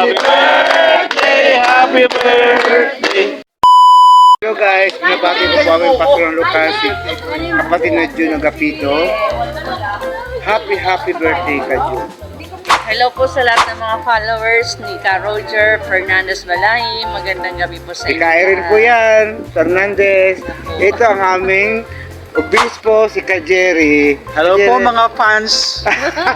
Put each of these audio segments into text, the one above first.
Happy birthday, happy birthday. Hello guys, nabati ko po aming patron Lucas, kapatid na Jun ng Gapito. Happy, happy birthday ka Jun. Hello po sa lahat ng mga followers ni Ka Roger Fernandez Balay. Magandang gabi po sa inyo. Ikain po yan, Fernandez. Ito ang aming obispo, si Ka Jerry. Hello po Jerry. mga fans.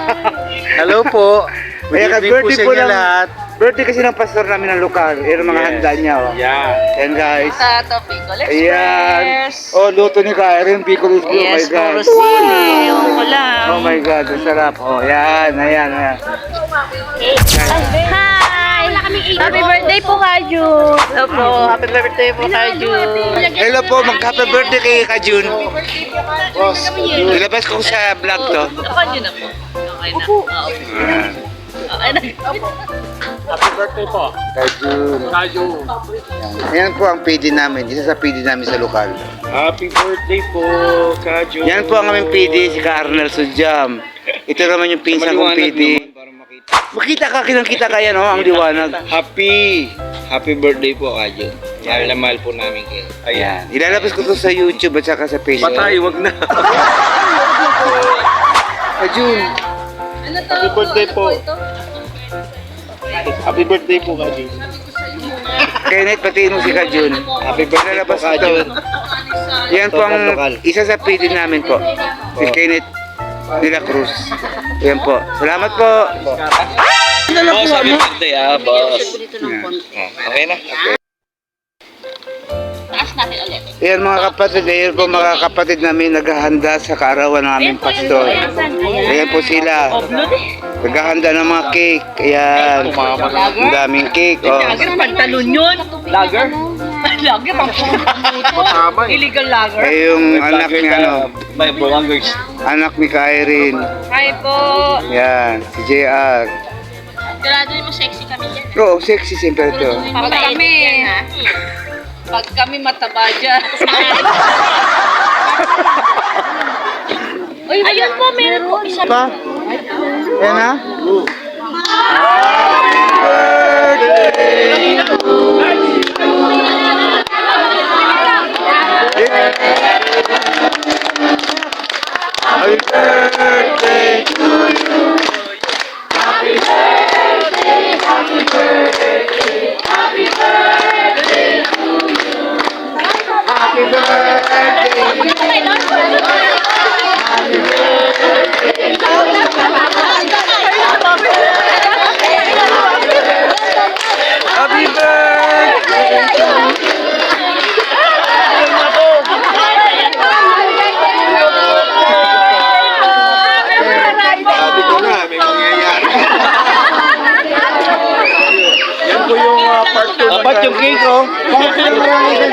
Hello po. Kaya Good evening po birthday sa po inyo ng, lahat. Birthday kasi ng pastor namin ng lokal. Yan ang mga Yes. handa niya. Oh. Yeah. Yan guys. Sa Topic Ayan. Express. Oh, luto ni Ka Erin, pickles blue. Oh my yes, God. puro sili. Ewan ko lang. Oh my God, ang sarap. Oh, yan, ayan, ayan. Hi! Happy birthday po, Kaju! Hello po. Happy birthday po, Kaju. Hello po, mag-happy birthday kay Kajun. Boss, Ilabas ko sa vlog to. Kaju na po. Okay na. Ah, Okay. Okay na. Happy birthday po. Kajun. Kayo. Yan po ang PD namin, isa sa PD namin sa lokal. Happy birthday po, Kajo. Yan po ang aming PD, si Ka Arnel Sudyam. Ito naman yung pinsan kong PD. Makita ka, kinang-kita ka yan, oh, ang liwanag. Happy, happy birthday po, Kajo. Mahal na mahal po namin kayo. Ayan. Ilalabas ko to sa YouTube at saka sa Facebook. Patay, wag na. Kajun. Happy birthday po. Happy birthday po, Kajo. Kenneth, patiin mo si Kajun. Happy birthday po, Ilalabas ko Kajo. to. Yan po ang isa sa PD namin po. Si Kenneth de la Cruz. Yan po. Salamat po. Boss, happy birthday, ah, boss. Okay na? Taas natin ulit. Yan mga kapatid, ayan po mga kapatid namin naghahanda sa kaarawan ng aming pastor. Ayan po sila. Naghahanda ng mga cake. Ayan. Ang daming cake. Oh. Lager, pantalon yun. Lager? Lager, pang Tama eh. Illegal lager. Ay yung anak ni ano, May belongers. anak ni Kairin. Hi po. Yan, si JR. Sigurado mo sexy kami dyan. Oo, sexy siyempre ito. Pag kami, pag kami mataba dyan. Uy, Ayun po, meron po isa. Pa? Yan ha? Happy oh. Bakit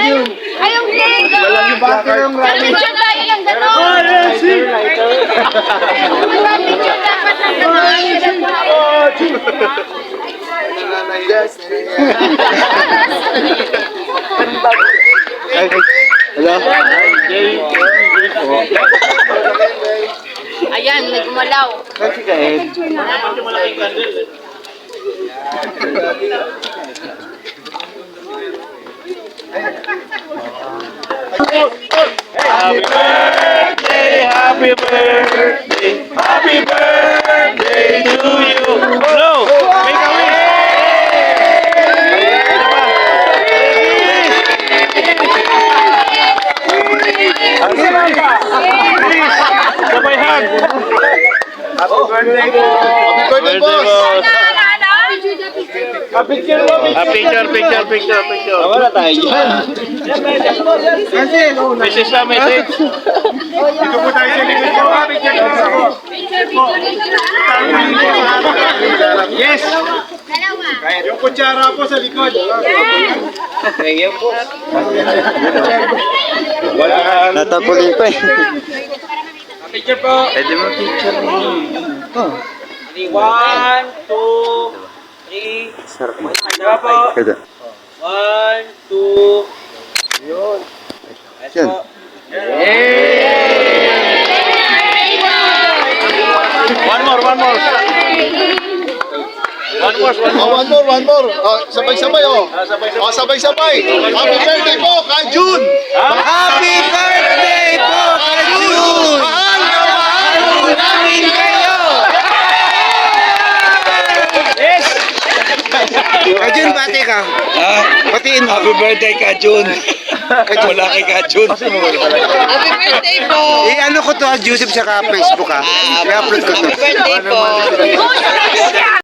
yung rami ka! Bakit rami? Picture tayo ng gano'n! Picture dapat ng gano'n! Ay, Hello? Ayan, nagumalaw. Saan si Kaed? Happy birthday, happy birthday, happy birthday to you. Hello, make a wish. Sabay hug. Happy birthday po. Happy birthday boss. Picture mo, Ah, picture, picture, picture, picture. Wala tayo dyan. Message na message. Dito po tayo sa likod ko. Picture ko. Yes! Yung kutsara po sa likod. Thank you po. Wala. Natapulin pa eh. Picture po. Pwede mo picture Oh, One, two, three. sarap mo. Diba po? Kada. One, two. Yun. Yan. One more, one more. One more, one more. Oh, one more, one more. Oh, sabay-sabay, oh. Oh, sabay-sabay. Happy birthday po, kay June. Happy birthday po, Kajun! Mahal na mahal namin kayo! Kajun, bati ka. Ah, Batiin mo. happy birthday ka, Jun. Wala kay ka, Jun. Happy birthday po! I-ano ko to, ah, YouTube sa Facebook ha. I-upload ko to. Happy birthday po!